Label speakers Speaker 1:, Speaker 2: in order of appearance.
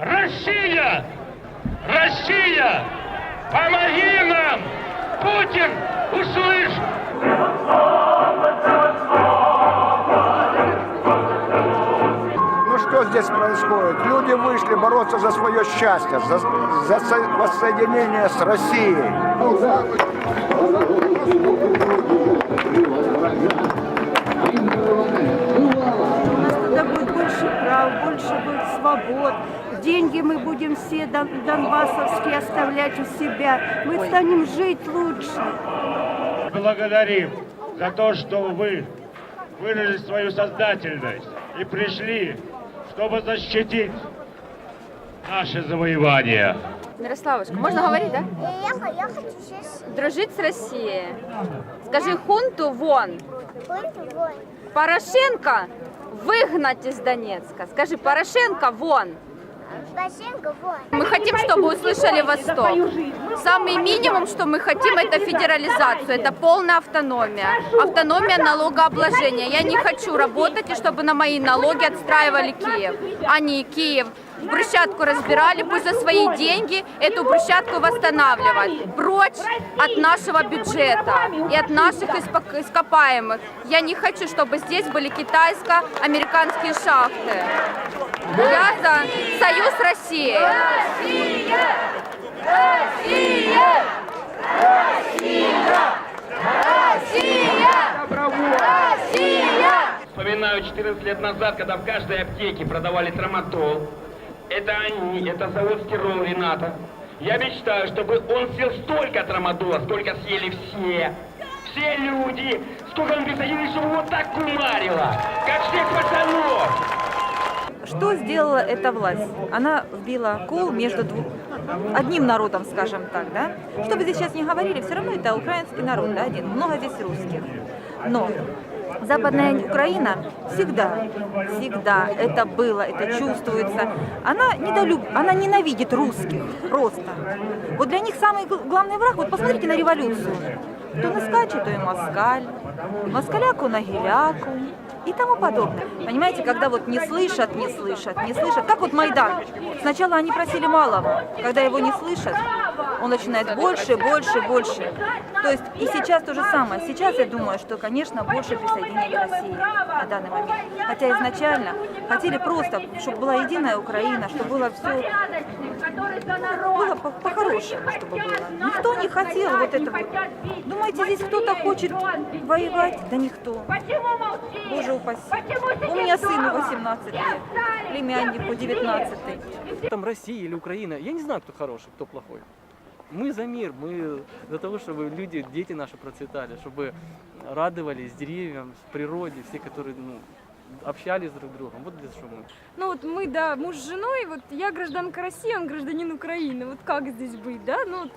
Speaker 1: Россия! Россия! Помоги нам! Путин, услышь!
Speaker 2: Ну что здесь происходит? Люди вышли бороться за свое счастье, за, за со- воссоединение с Россией.
Speaker 3: У Деньги мы будем все дон- донбассовские оставлять у себя. Мы станем жить лучше.
Speaker 1: Благодарим за то, что вы выразили свою сознательность и пришли, чтобы защитить наше завоевание.
Speaker 4: Мирославочка, можно говорить, да?
Speaker 5: Я, я хочу сейчас
Speaker 4: Дружить с Россией. Скажи хунту вон.
Speaker 5: вон, вон.
Speaker 4: Порошенко выгнать из Донецка. Скажи, Порошенко вон. Мы хотим, чтобы услышали Восток. Самый минимум, что мы хотим, это федерализацию, это полная автономия. Автономия налогообложения. Я не хочу работать, и чтобы на мои налоги отстраивали Киев. Они Киев в брусчатку разбирали, пусть за свои деньги эту брусчатку восстанавливать. Прочь от нашего бюджета и от наших ископаемых. Я не хочу, чтобы здесь были китайско-американские шахты. Я за Союз России.
Speaker 6: Вспоминаю 14 лет назад, когда в каждой аптеке продавали траматол. Это они, это завод Стирол Рената. Я мечтаю, чтобы он съел столько трамадола, сколько съели все. Все люди. Сколько он присоединились, чтобы вот так кумарило. Как всех пацанов.
Speaker 7: Что сделала эта власть? Она вбила кол между двух, одним народом, скажем так, да? Что бы здесь сейчас не говорили, все равно это украинский народ, да, один. Много здесь русских. Но Западная Украина всегда, всегда это было, это чувствуется. Она, недолюб... она ненавидит русских, просто. Вот для них самый гл- главный враг, вот посмотрите на революцию. То на скаче, то и москаль, москаляку на геляку и тому подобное. Понимаете, когда вот не слышат, не слышат, не слышат. Как вот Майдан. Сначала они просили малого, когда его не слышат, он начинает больше, больше, больше. То есть и сейчас то же самое. Сейчас я думаю, что, конечно, больше присоединения к России на данный момент. Хотя изначально хотели просто, чтобы была единая Украина, чтобы было все было по- по-хорошему, чтобы было. Никто не хотел вот этого. Думаете, здесь кто-то хочет воевать? Да никто. Боже упаси. У меня сыну 18 лет, племяннику 19.
Speaker 8: там Россия или Украина, я не знаю, кто хороший, кто плохой. Мы за мир, мы за того, чтобы люди, дети наши процветали, чтобы радовались деревьям, природе, все, которые ну, общались друг с другом. Вот для чего мы.
Speaker 9: Ну вот мы, да, муж с женой, вот я гражданка России, он гражданин Украины. Вот как здесь быть, да? Ну вот